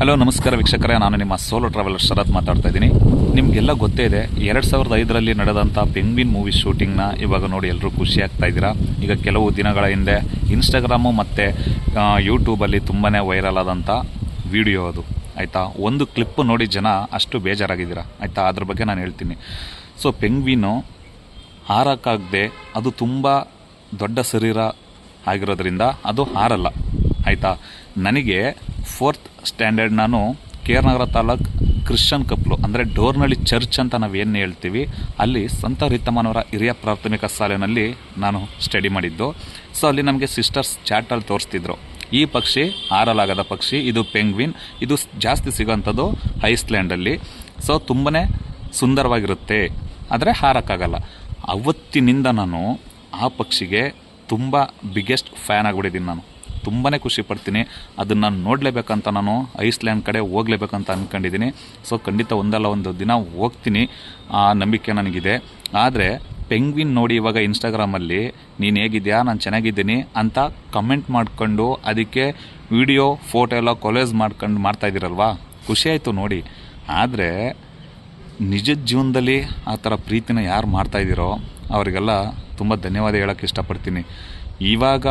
Hello ನಮಸ್ಕಾರ ವೀಕ್ಷಕರೇ. ನಾನು ನಿಮ್ಮ ಸೋಲೋ ಟ್ರಾವೆಲರ್ ಶರತ್ ಮಾತಾಡ್ತಾ ಇದ್ದೀನಿ. ನಿಮಗೆಲ್ಲ ಗೊತ್ತೇ ಇದೆ, ಎರಡು ಸಾವಿರದ ಐದರಲ್ಲಿ ನಡೆದಂಥ ಪೆಂಗ್ವಿನ್ ಮೂವಿ ಶೂಟಿಂಗ್ನ ಇವಾಗ ನೋಡಿ ಎಲ್ಲರೂ ಖುಷಿ ಆಗ್ತಾ ಇದ್ದೀರಾ? ಈಗ ಕೆಲವು ದಿನಗಳ ಹಿಂದೆ ಇನ್ಸ್ಟಾಗ್ರಾಮು ಮತ್ತು ಯೂಟ್ಯೂಬಲ್ಲಿ ತುಂಬಾ ವೈರಲ್ ಆದಂಥ ವಿಡಿಯೋ ಅದು. ಆಯಿತಾ? ಒಂದು ಕ್ಲಿಪ್ಪು ನೋಡಿ ಜನ ಅಷ್ಟು ಬೇಜಾರಾಗಿದ್ದೀರಾ? ಆಯಿತಾ? ಅದ್ರ ಬಗ್ಗೆ ನಾನು ಹೇಳ್ತೀನಿ. ಸೊ ಪೆಂಗ್ವಿನು ಹಾರಕ್ಕಾಗದೆ ಅದು ತುಂಬ ದೊಡ್ಡ ಶರೀರ ಆಗಿರೋದ್ರಿಂದ ಅದು ಹಾರಲ್ಲ. ಆಯಿತಾ? ನನಗೆ ಫೋರ್ತ್ ಸ್ಟ್ಯಾಂಡರ್ಡ್ ನಾನು K R Nagar taluk Christian couple, ಅಂದರೆ ಡೋರ್ನಳ್ಳಿ ಚರ್ಚ್ ಅಂತ ನಾವು ಏನು ಹೇಳ್ತೀವಿ, ಅಲ್ಲಿ ಸಂತ ರೀತಮ್ಮನವರ ಹಿರಿಯ ಪ್ರಾಥಮಿಕ ಶಾಲೆಯಲ್ಲಿ ನಾನು ಸ್ಟಡಿ ಮಾಡಿದ್ದು. ಸೊ ಅಲ್ಲಿ ನಮಗೆ ಸಿಸ್ಟರ್ಸ್ ಚಾಟಲ್ಲಿ ತೋರಿಸ್ತಿದ್ರು. ಈ ಪಕ್ಷಿ, ಆರಲಾಗದ ಪಕ್ಷಿ, ಇದು ಪೆಂಗ್ವಿನ್, ಇದು ಜಾಸ್ತಿ ಸಿಗೋಂಥದ್ದು ಐಸ್ಲ್ಯಾಂಡಲ್ಲಿ ಸೊ ತುಂಬಾ ಸುಂದರವಾಗಿರುತ್ತೆ. ಆದರೆ ಹಾರಕ್ಕಾಗಲ್ಲ. ಅವತ್ತಿನಿಂದ ನಾನು ಆ ಪಕ್ಷಿಗೆ ತುಂಬ ಬಿಗ್ಗೆಸ್ಟ್ ಫ್ಯಾನ್ ಆಗಿಬಿಟ್ಟಿದ್ದೀನಿ ನಾನು. ತುಂಬಾ ಖುಷಿ ಪಡ್ತೀನಿ. ಅದನ್ನು ನಾನು ನೋಡಲೇಬೇಕಂತ ನಾನು ಐಸ್ಲ್ಯಾಂಡ್ ಕಡೆ ಹೋಗ್ಲೇಬೇಕಂತ ಅಂದ್ಕೊಂಡಿದ್ದೀನಿ ಸೊ, ಖಂಡಿತ ಒಂದಲ್ಲ ಒಂದು ದಿನ ಹೋಗ್ತೀನಿ. ಆ ನಂಬಿಕೆ ನನಗಿದೆ. ಆದರೆ, ಪೆಂಗ್ವಿನ್ ನೋಡಿ ಇವಾಗ ಇನ್ಸ್ಟಾಗ್ರಾಮಲ್ಲಿ, ನೀನು ಹೇಗಿದೆಯಾ? ನಾನು ಚೆನ್ನಾಗಿದ್ದೀನಿ ಅಂತ ಕಮೆಂಟ್ ಮಾಡ್ಕೊಂಡು ಅದಕ್ಕೆ ವಿಡಿಯೋ, ಫೋಟೋ ಎಲ್ಲ ಕೊಲೇಜ್ ಮಾಡ್ಕೊಂಡು ಮಾಡ್ತಾ ಇದ್ದೀರಲ್ವಾ? ಖುಷಿ ಆಯಿತು ನೋಡಿ. ಆದರೆ ನಿಜದ ಜೀವನದಲ್ಲಿ ಆ ಥರ ಪ್ರೀತಿನ ಯಾರು ಮಾಡ್ತಾಯಿದ್ದೀರೋ ಅವರಿಗೆಲ್ಲ ತುಂಬ ಧನ್ಯವಾದ ಹೇಳೋಕ್ಕೆ ಇಷ್ಟಪಡ್ತೀನಿ. ಇವಾಗ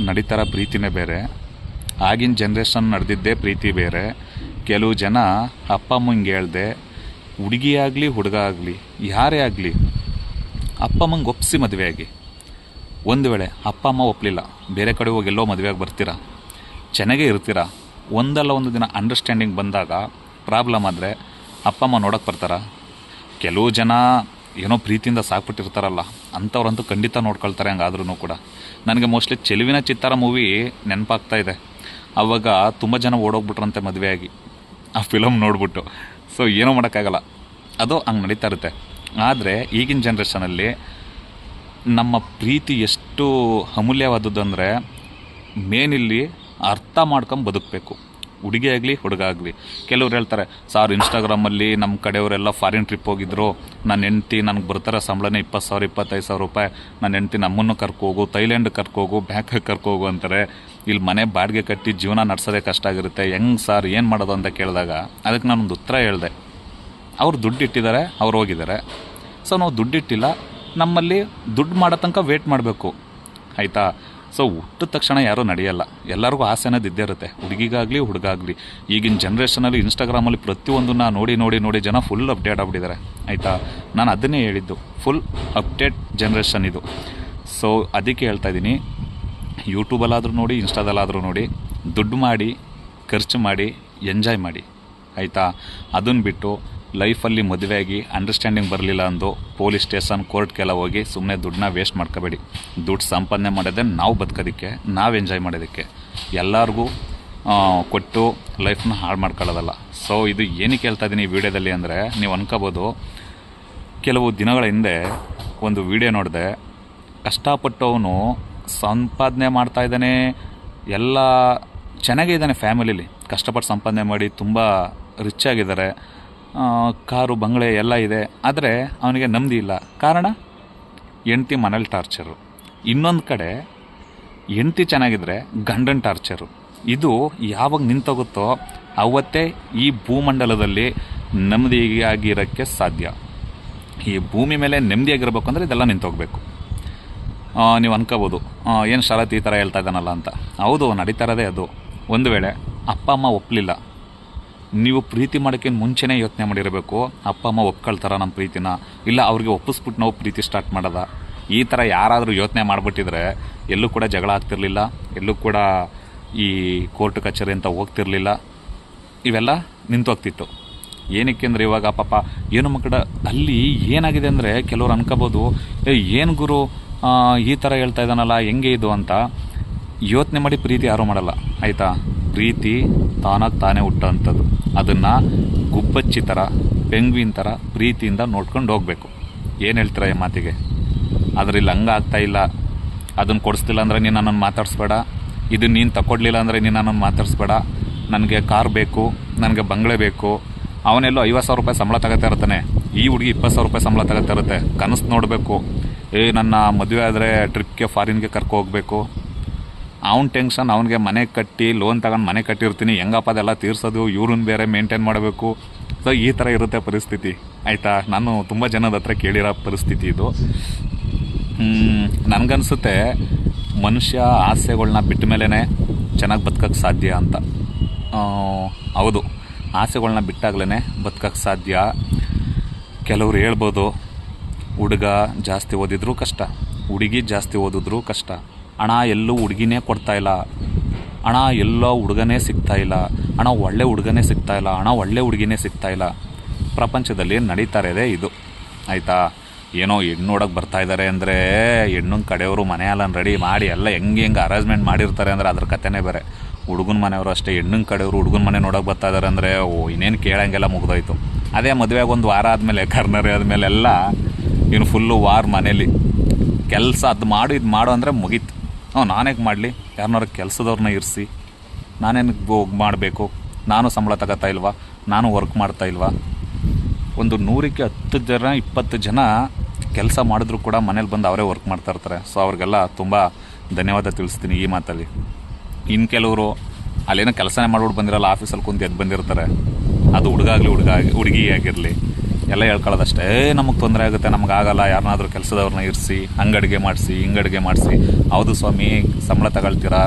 ನಡೀತಾರ ಪ್ರೀತಿನೇ ಬೇರೆ. ಆಗಿನ ಜನ್ರೇಷನ್ ನಡೆದಿದ್ದೇ ಪ್ರೀತಿ ಬೇರೆ. ಕೆಲವು ಜನ ಅಪ್ಪ ಅಮ್ಮಂಗೆ ಹೇಳ್ದೆ, ಹುಡುಗಿ ಆಗಲಿ, ಹುಡುಗ ಆಗಲಿ, ಯಾರೇ ಆಗಲಿ, ಅಪ್ಪ ಅಮ್ಮಂಗೆ ಒಪ್ಪಿಸಿ ಮದುವೆಯಾಗಿ ಒಂದು ವೇಳೆ ಅಪ್ಪ ಅಮ್ಮ ಒಪ್ಪಲಿಲ್ಲ ಬೇರೆ ಕಡೆ ಹೋಗಿ ಎಲ್ಲೋ ಮದುವೆಯಾಗಿ ಬರ್ತೀರಾ? ಚೆನ್ನಾಗೇ ಇರ್ತೀರಾ? ಒಂದಲ್ಲ ಒಂದು ದಿನ ಅಂಡರ್ಸ್ಟ್ಯಾಂಡಿಂಗ್ ಬಂದಾಗ ಪ್ರಾಬ್ಲಮ್ ಆದರೆ ಅಪ್ಪ ಅಮ್ಮ ನೋಡೋಕ್ಕೆ ಬರ್ತಾರ? ಕೆಲವು ಜನ ಏನೋ ಪ್ರೀತಿಯಿಂದ ಸಾಕ್ಬಿಟ್ಟಿರ್ತಾರಲ್ಲ. ಅಂಥವ್ರಂತೂ ಖಂಡಿತ ನೋಡ್ಕೊಳ್ತಾರೆ ಹಂಗಾದ್ರೂ ಕೂಡ. ನನಗೆ ಮೋಸ್ಟ್ಲಿ ಚೆಲುವಿನ ಚಿತ್ತಾರ ಮೂವಿ ನೆನಪಾಗ್ತಾ ಇದೆ. ಅವಾಗ ತುಂಬ ಜನ ಓಡೋಗ್ಬಿಟ್ರಂತೆ ಮದುವೆಯಾಗಿ. ಆ ಫಿಲಮ್ ನೋಡ್ಬಿಟ್ಟು. ಸೊ ಏನೂ ಮಾಡೋಕ್ಕಾಗಲ್ಲ. ಅದು ಹಂಗೆ ನಡೀತಾ ಇರುತ್ತೆ. ಆದರೆ ಈಗಿನ ಜನ್ರೇಷನಲ್ಲಿ ನಮ್ಮ ಪ್ರೀತಿ ಎಷ್ಟು ಅಮೂಲ್ಯವಾದದ್ದು ಅಂದರೆ ಮೇನ್ ಇಲ್ಲಿ ಅರ್ಥ ಮಾಡ್ಕೊಂಡು ಬದುಕಬೇಕು. ಹುಡುಗಿ ಆಗಲಿ, ಹುಡುಗ ಆಗಲಿ. ಕೆಲವ್ರು ಹೇಳ್ತಾರೆ, ಸಾರ್ ಇನ್ಸ್ಟಾಗ್ರಾಮಲ್ಲಿ ನಮ್ಮ ಕಡೆಯವರೆಲ್ಲ ಫಾರಿನ್ ಟ್ರಿಪ್ ಹೋಗಿದ್ರು. ನನ್ನ ಹೆಂಡ್ತಿ ನನಗೆ ಬರ್ತಾರೆ ಸಂಬಳನೇ ಇಪ್ಪತ್ತು ಸಾವಿರ, ಇಪ್ಪತ್ತೈದು ಸಾವಿರ ರೂಪಾಯಿ. ನನ್ನ ಹೆಂಡ್ತಿ ನಮ್ಮನ್ನು ಕರ್ಕೋಗು ಥೈಲ್ಯಾಂಡ್ ಕರ್ಕೋಗು ಬ್ಯಾಂಕಾಗಿ ಕರ್ಕೋಗು ಅಂತಾರೆ. ಇಲ್ಲಿ ಮನೆ ಬಾಡಿಗೆ ಕಟ್ಟಿ ಜೀವನ ನಡೆಸೋದೇ ಕಷ್ಟ ಆಗಿರುತ್ತೆ. ಹೆಂಗೆ ಸರ್, ಏನು ಮಾಡೋದು ಅಂತ ಕೇಳಿದಾಗ, ಅದಕ್ಕೆ ನಾನೊಂದು ಉತ್ತರ ಹೇಳಿದೆ. ಅವ್ರು ದುಡ್ಡು ಇಟ್ಟಿದ್ದಾರೆ, ಅವ್ರು ಹೋಗಿದ್ದಾರೆ. ಸೊ ನಾವು ದುಡ್ಡಿಟ್ಟಿಲ್ಲ ನಮ್ಮಲ್ಲಿ ದುಡ್ಡು ಮಾಡೋ ತನಕ ವೇಟ್ ಮಾಡಬೇಕು. ಆಯಿತಾ? ಸೊ ಹುಟ್ಟಿದ ತಕ್ಷಣ ಯಾರೂ ನಡೆಯಲ್ಲ. ಎಲ್ಲರಿಗೂ ಆಸೆ ಅನ್ನೋದು ಇದ್ದೇ ಇರುತ್ತೆ. ಹುಡುಗಿಗಾಗಲಿ, ಹುಡುಗಾಗಲಿ. ಈಗಿನ ಜನ್ರೇಷನಲ್ಲಿ ಇನ್ಸ್ಟಾಗ್ರಾಮಲ್ಲಿ ಪ್ರತಿಯೊಂದನ್ನ ನೋಡಿ ನೋಡಿ ನೋಡಿ ಜನ ಫುಲ್ ಅಪ್ಡೇಟ್ ಆಗ್ಬಿಟ್ಟಿದ್ದಾರೆ ಆಯಿತಾ? ನಾನು ಅದನ್ನೇ ಹೇಳಿದ್ದು. ಫುಲ್ ಅಪ್ಡೇಟ್ ಜನ್ರೇಷನ್ ಇದು. ಸೊ ಅದಕ್ಕೆ ಹೇಳ್ತಾ ಇದ್ದೀನಿ. ಯೂಟ್ಯೂಬಲ್ಲಾದರೂ ನೋಡಿ ಇನ್ಸ್ಟಾದಲ್ಲಾದರೂ ನೋಡಿ, ದುಡ್ಡು ಮಾಡಿ, ಖರ್ಚು ಮಾಡಿ ಎಂಜಾಯ್ ಮಾಡಿ. ಆಯಿತಾ? ಅದನ್ನು ಬಿಟ್ಟು ಲೈಫಲ್ಲಿ ಮದುವೆಯಾಗಿ ಅಂಡರ್ಸ್ಟ್ಯಾಂಡಿಂಗ್ ಬರಲಿಲ್ಲ ಅಂದು ಪೊಲೀಸ್ ಸ್ಟೇಷನ್ ಕೋರ್ಟ್ಗೆಲ್ಲ ಹೋಗಿ ಸುಮ್ಮನೆ ದುಡ್ಡನ್ನ ವೇಸ್ಟ್ ಮಾಡ್ಕೋಬೇಡಿ. ದುಡ್ಡು ಸಂಪಾದನೆ ಮಾಡೋದೇ ನಾವು ಬದುಕೋದಕ್ಕೆ, ನಾವು ಎಂಜಾಯ್ ಮಾಡೋದಕ್ಕೆ. ಎಲ್ಲರಿಗೂ ಕೊಟ್ಟು ಲೈಫ್ನ ಹಾಳು ಮಾಡ್ಕೊಳ್ಳೋದಲ್ಲ. ಸೊ ಇದು ಏನಕ್ಕೆ ಹೇಳ್ತಾ ಇದ್ದೀನಿ ಈ ವಿಡಿಯೋದಲ್ಲಿ ಅಂದರೆ ನೀವು ಅನ್ಕೋಬೋದು, ಕೆಲವು ದಿನಗಳ ಹಿಂದೆ ಒಂದು ವಿಡಿಯೋ ನೋಡಿದೆ ಕಷ್ಟಪಟ್ಟು ಅವನು ಸಂಪಾದನೆ ಮಾಡ್ತಾಯಿದ್ದಾನೆ ಎಲ್ಲ ಚೆನ್ನಾಗೇ ಇದ್ದಾನೆ ಫ್ಯಾಮಿಲಿಲಿ ಕಷ್ಟಪಟ್ಟು ಸಂಪಾದನೆ ಮಾಡಿ ತುಂಬ ರಿಚ್ ಆಗಿದ್ದಾರೆ. ಕಾರು, ಬಂಗಲೆ ಎಲ್ಲ ಇದೆ. ಆದರೆ ಅವನಿಗೆ ನೆಮ್ಮದಿ ಇಲ್ಲ. ಕಾರಣ? ಹೆಂಡ್ತಿ ಮನೇಲಿ ಟಾರ್ಚರು. ಇನ್ನೊಂದು ಕಡೆ ಹೆಂಡ್ತಿ ಚೆನ್ನಾಗಿದ್ದರೆ ಗಂಡನ ಟಾರ್ಚರು. ಇದು ಯಾವಾಗ ನಿಂತೋಗುತ್ತೋ ಅವತ್ತೇ ಈ ಭೂಮಂಡಲದಲ್ಲಿ ನೆಮ್ಮದಿಯಾಗಿರೋಕ್ಕೆ ಸಾಧ್ಯ. ಈ ಭೂಮಿ ಮೇಲೆ ನೆಮ್ಮದಿಯಾಗಿರ್ಬೇಕು ಅಂದರೆ ಇದೆಲ್ಲ ನಿಂತೋಗ್ಬೇಕು. ನೀವು ಅನ್ಕೋಬೋದು ಏನು ಶರತ್ ಈ ಥರ ಹೇಳ್ತಾ ಇದ್ದಾನಲ್ಲ ಅಂತ. ಹೌದು, ನಡೀತಾ ಇರೋದೇ ಅದು. ಒಂದು ವೇಳೆ ಅಪ್ಪ, ಅಮ್ಮ ಒಪ್ಪಲಿಲ್ಲ ನೀವು ಪ್ರೀತಿ ಮಾಡೋಕ್ಕಿಂತ ಮುಂಚೆನೇ ಯೋಚನೆ ಮಾಡಿರಬೇಕು, ಅಪ್ಪ, ಅಮ್ಮ ಒಪ್ಕೊಳ್ತಾರ ನಮ್ಮ ಪ್ರೀತಿನ? ಇಲ್ಲ ಅವ್ರಿಗೆ ಒಪ್ಪಿಸ್ಬಿಟ್ಟು ನಾವು ಪ್ರೀತಿ ಸ್ಟಾರ್ಟ್ ಮಾಡೋದ? ಈ ಥರ ಯಾರಾದರೂ ಯೋಚನೆ ಮಾಡಿಬಿಟ್ಟಿದ್ರೆ ಎಲ್ಲೂ ಕೂಡ ಜಗಳ ಆಗ್ತಿರಲಿಲ್ಲ, ಎಲ್ಲೂ ಕೂಡ ಈ ಕೋರ್ಟ್ ಕಚೇರಿ ಅಂತ ಹೋಗ್ತಿರ್ಲಿಲ್ಲ. ಇವೆಲ್ಲ ನಿಂತೋಗ್ತಿತ್ತು. ಏನಕ್ಕೆ ಅಂದರೆ ಇವಾಗ ಪಾಪ ಏನು ಮಕ್ಕಳ, ಅಲ್ಲಿ ಏನಾಗಿದೆ ಅಂದರೆ ಕೆಲವ್ರು ಅನ್ಕೋಬೋದು ಏನು ಗುರು? ಈ ಥರ ಹೇಳ್ತಾ ಇದ್ದಾನಲ್ಲ, ಹೆಂಗೆ ಇದು? ಅಂತ ಯೋಚನೆ ಮಾಡಿ ಪ್ರೀತಿ ಯಾರೂ ಮಾಡಲ್ಲ, ಆಯಿತಾ? ಪ್ರೀತಿ ತಾನಾಗಿ ತಾನೇ ಹುಟ್ಟೋಂಥದ್ದು ಅದನ್ನು ಗುಬ್ಬಚ್ಚಿ ಥರ ಪೆಂಗ್ವಿನ್ ಥರ ಪ್ರೀತಿಯಿಂದ ನೋಡ್ಕೊಂಡು ಹೋಗಬೇಕು. ಏನು ಹೇಳ್ತೀರ ಈ ಮಾತಿಗೆ? ಆದರೆ ಇಲ್ಲಿ ಹಂಗೆ ಆಗ್ತಾಯಿಲ್ಲ ಅದನ್ನು ಕೊಡಿಸ್ತಿಲ್ಲ ಅಂದರೆ ನೀನು ನನ್ನನ್ನು ಮಾತಾಡಿಸ್ಬೇಡ. ಇದು ನೀನು ತಗೊಡ್ಲಿಲ್ಲ ಅಂದರೆ ನೀನು ನನ್ನನ್ನು ಮಾತಾಡಿಸ್ಬೇಡ. ನನಗೆ ಕಾರ್ ಬೇಕು, ನನಗೆ ಬಂಗಲೆ ಬೇಕು. ಅವನೆಲ್ಲೋ ಐವತ್ತು ಸಾವಿರ ರೂಪಾಯಿ ಸಂಬಳ ತಗೋತಾ ಇರ್ತಾನೆ. ಈ ಹುಡುಗಿ ಇಪ್ಪತ್ತು ಸಾವಿರ ರೂಪಾಯಿ ಸಂಬಳ ತಗೋತಾ ಇರುತ್ತೆ. ಕನಸು ನೋಡಬೇಕು. ಏ, ನನ್ನ ಮದುವೆ ಆದರೆ ಟ್ರಿಪ್ಗೆ ಫಾರಿನ್ಗೆ ಕರ್ಕೊ ಹೋಗಬೇಕು. ಅವ್ನ ಟೆನ್ಷನ್ ಅವನಿಗೆ ಮನೆ ಕಟ್ಟಿ ಲೋನ್ ತಗೊಂಡು ಮನೆ ಕಟ್ಟಿರ್ತೀನಿ. ಹೆಂಗಪ್ಪ ಅದೆಲ್ಲ ತೀರ್ಸೋದು? ಇವ್ರನ್ನ ಬೇರೆ ಮೇಂಟೈನ್ ಮಾಡಬೇಕು. ಸೊ ಈ ಥರ ಇರುತ್ತೆ ಪರಿಸ್ಥಿತಿ. ಆಯಿತಾ? ನಾನು ತುಂಬ ಜನದ ಹತ್ರ ಕೇಳಿರೋ ಪರಿಸ್ಥಿತಿ ಇದು. ನನಗನ್ಸುತ್ತೆ ಮನುಷ್ಯ ಆಸೆಗಳನ್ನ ಬಿಟ್ಟ ಮೇಲೇ ಚೆನ್ನಾಗಿ ಬದುಕಕ್ಕೆ ಸಾಧ್ಯ ಅಂತ. ಹೌದು. ಆಸೆಗಳನ್ನ ಬಿಟ್ಟಾಗ್ಲೇ ಬದುಕಕ್ಕೆ ಸಾಧ್ಯ. ಕೆಲವ್ರು ಹೇಳ್ಬೋದು, ಹುಡುಗ ಜಾಸ್ತಿ ಓದಿದ್ರೂ ಕಷ್ಟ. ಹುಡುಗಿ ಜಾಸ್ತಿ ಓದಿದ್ರೂ ಕಷ್ಟ. ಹಣ ಎಲ್ಲೂ ಹುಡುಗಿನೇ ಕೊಡ್ತಾ ಇಲ್ಲ. ಹಣ ಎಲ್ಲೋ ಹುಡುಗನೇ ಸಿಗ್ತಾ ಇಲ್ಲ. ಅಣ್ಣ ಒಳ್ಳೆ ಹುಡುಗನೇ ಸಿಗ್ತಾ ಇಲ್ಲ. ಹಣ ಒಳ್ಳೆ ಹುಡುಗಿನೇ ಸಿಗ್ತಾ ಇಲ್ಲ. ಪ್ರಪಂಚದಲ್ಲಿ ನಡೀತಾ ಇರೋದೇ ಇದು. ಆಯಿತಾ? ಏನೋ ಹೆಣ್ಣು ನೋಡೋಕೆ ಬರ್ತಾ ಇದ್ದಾರೆ ಅಂದರೆ, ಹೆಣ್ಣಿನ ಕಡೆಯವರು ಮನೆ ಅಲ್ಲನ್ನು ರೆಡಿ ಮಾಡಿ ಎಲ್ಲ ಹೆಂಗೆ ಹೆಂಗೆ ಅರೇಂಜ್ಮೆಂಟ್ ಮಾಡಿರ್ತಾರೆ ಅಂದರೆ ಅದ್ರ ಕಥೆನೇ ಬೇರೆ. ಹುಡುಗನ ಮನೆಯವರು ಅಷ್ಟೇ, ಹೆಣ್ಣಿನ ಕಡೆಯವರು ಹುಡುಗನ ಮನೆ ನೋಡೋಕೆ ಬರ್ತಾ ಇದ್ದಾರೆ ಅಂದರೆ, ಓ, ಇನ್ನೇನು ಕೇಳೋಂಗೆಲ್ಲ ಮುಗ್ದೋಯ್ತು. ಅದೇ ಮದುವೆಗೆ ಒಂದು ವಾರ ಆದಮೇಲೆ, ಕರ್ನರಿ ಆದಮೇಲೆ ಎಲ್ಲ ಇನ್ನು ಫುಲ್ಲು ವಾರ್ ಮನೇಲಿ. ಕೆಲಸ ಅದು ಮಾಡು, ಇದು ಮಾಡು ಅಂದರೆ ಮುಗೀತು. ಹ್ಞೂ, ನಾನೇಗೆ ಮಾಡಲಿ. ಯಾರನ್ನಾರು ಕೆಲಸದವ್ರನ್ನ ಇರಿಸಿ. ನಾನೇನು ಹೋಗಿ ಮಾಡಬೇಕು? ನಾನು ಸಂಬಳ ತಗೋತಾ ಇಲ್ವಾ? ನಾನು ವರ್ಕ್ ಮಾಡ್ತಾ ಇಲ್ವಾ? ಒಂದು ನೂರಕ್ಕೆ ಹತ್ತು ಜನ, ಇಪ್ಪತ್ತು ಜನ ಕೆಲಸ ಮಾಡಿದ್ರು ಕೂಡ ಮನೇಲಿ ಬಂದು ಅವರೇ ವರ್ಕ್ ಮಾಡ್ತಾ ಇರ್ತಾರೆ. ಸೊ ಅವ್ರಿಗೆಲ್ಲ ತುಂಬ ಧನ್ಯವಾದ ತಿಳಿಸ್ತೀನಿ ಈ ಮಾತಲ್ಲಿ. ಇನ್ನು ಕೆಲವರು ಅಲ್ಲೇನೋ ಕೆಲಸನೇ ಮಾಡ್ಬಿಟ್ಟು ಬಂದಿರಲ್ಲ ಆಫೀಸಲ್ಲಿ ಕುಂತು ಎದ್ದು ಬಂದಿರ್ತಾರೆ. ಅದು ಹುಡುಗ ಆಗಲಿ ಹುಡುಗ ಆಗಿ ಹುಡುಗಿ ಆಗಿರಲಿ. ಎಲ್ಲ ಹೇಳ್ಕೊಳ್ಳೋದಷ್ಟೇ. ನಮಗೆ ತೊಂದರೆ ಆಗುತ್ತೆ, ನಮ್ಗೆ ಆಗಲ್ಲ ಯಾರನ್ನಾದ್ರೂ ಕೆಲಸದವ್ರನ್ನ ಇರಿಸಿ, ಅಂಗಡಿಗೆ ಮಾಡಿಸಿ ಹಿಂಗಡಿಗೆ ಮಾಡಿಸಿ. ಹೌದು ಸ್ವಾಮಿ, ಸಂಬಳ ತಗೊಳ್ತೀರಾ?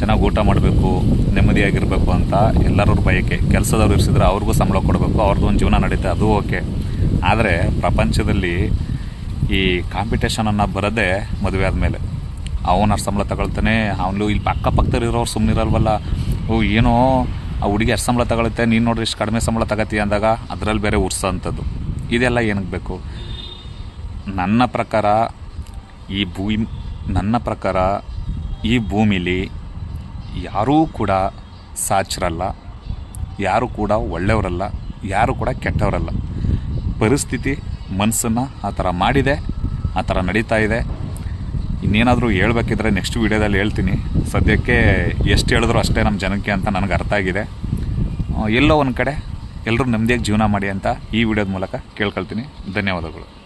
ಚೆನ್ನಾಗಿ ಊಟ ಮಾಡಬೇಕು, ನೆಮ್ಮದಿಯಾಗಿರಬೇಕು ಅಂತ ಎಲ್ಲರೂ ಬಯಕೆ. ಕೆಲಸದವ್ರು ಇರಿಸಿದ್ರೆ ಅವ್ರಿಗೂ ಸಂಬಳ ಕೊಡಬೇಕು ಅವ್ರದ್ದು ಒಂದು ಜೀವನ ನಡೀತೆ, ಅದು ಓಕೆ. ಆದರೆ ಪ್ರಪಂಚದಲ್ಲಿ ಈ ಕಾಂಪಿಟೇಷನ್ ಅನ್ನೋ ಬರೋದೇ ಮದುವೆ ಆದಮೇಲೆ. ಅವನ ಸಂಬಳ ತಗೊಳ್ತಾನೆ, ಅವನು ಇಲ್ಲಿ ಅಕ್ಕಪಕ್ಕದಲ್ಲಿ ಇರೋರು ಸುಮ್ಮನಿರಲ್ವಲ್ಲ ಓ, ಏನೋ ಆ ಹುಡುಗಿ ಎಷ್ಟು ಸಂಬಳ ತಗೊಳುತ್ತೆ, ನೀನು ನೋಡ್ರಿ ಇಷ್ಟು ಕಡಿಮೆ ಸಂಬಳ ತಗತಿ ಅಂದಾಗ ಅದರಲ್ಲಿ ಬೇರೆ ಉರ್ಸೋ ಅಂಥದ್ದು ಇದೆಲ್ಲ ಏನಕ್ಕೆ ಬೇಕು? ನನ್ನ ಪ್ರಕಾರ ಈ ಭೂಮಿ, ನನ್ನ ಪ್ರಕಾರ ಈ ಭೂಮಿಲಿ ಯಾರೂ ಕೂಡ ಸಾಚರಲ್ಲ, ಯಾರು ಕೂಡ ಒಳ್ಳೆಯವರಲ್ಲ, ಯಾರು ಕೂಡ ಕೆಟ್ಟವರಲ್ಲ. ಪರಿಸ್ಥಿತಿ ಮನಸ್ಸನ್ನು ಆ ಥರ ಮಾಡಿದೆ, ಆ ಥರ ನಡೀತಾ ಇದೆ. ಇನ್ನೇನಾದರೂ ಹೇಳ್ಬೇಕಿದ್ರೆ ನೆಕ್ಸ್ಟ್ ವೀಡಿಯೋದಲ್ಲಿ ಹೇಳ್ತೀನಿ. ಸದ್ಯಕ್ಕೆ ಎಷ್ಟು ಹೇಳಿದ್ರು ಅಷ್ಟೇ ನಮ್ಮ ಜನಕ್ಕೆ ಅಂತ ನನಗೆ ಅರ್ಥ ಆಗಿದೆ. ಎಲ್ಲೋ ಒಂದು ಕಡೆ ಎಲ್ಲರೂ ನೆಮ್ಮದಿಯಾಗಿ ಜೀವನ ಮಾಡಿ ಅಂತ ಈ ವಿಡಿಯೋದ ಮೂಲಕ ಕೇಳ್ಕೊಳ್ತೀನಿ. ಧನ್ಯವಾದಗಳು.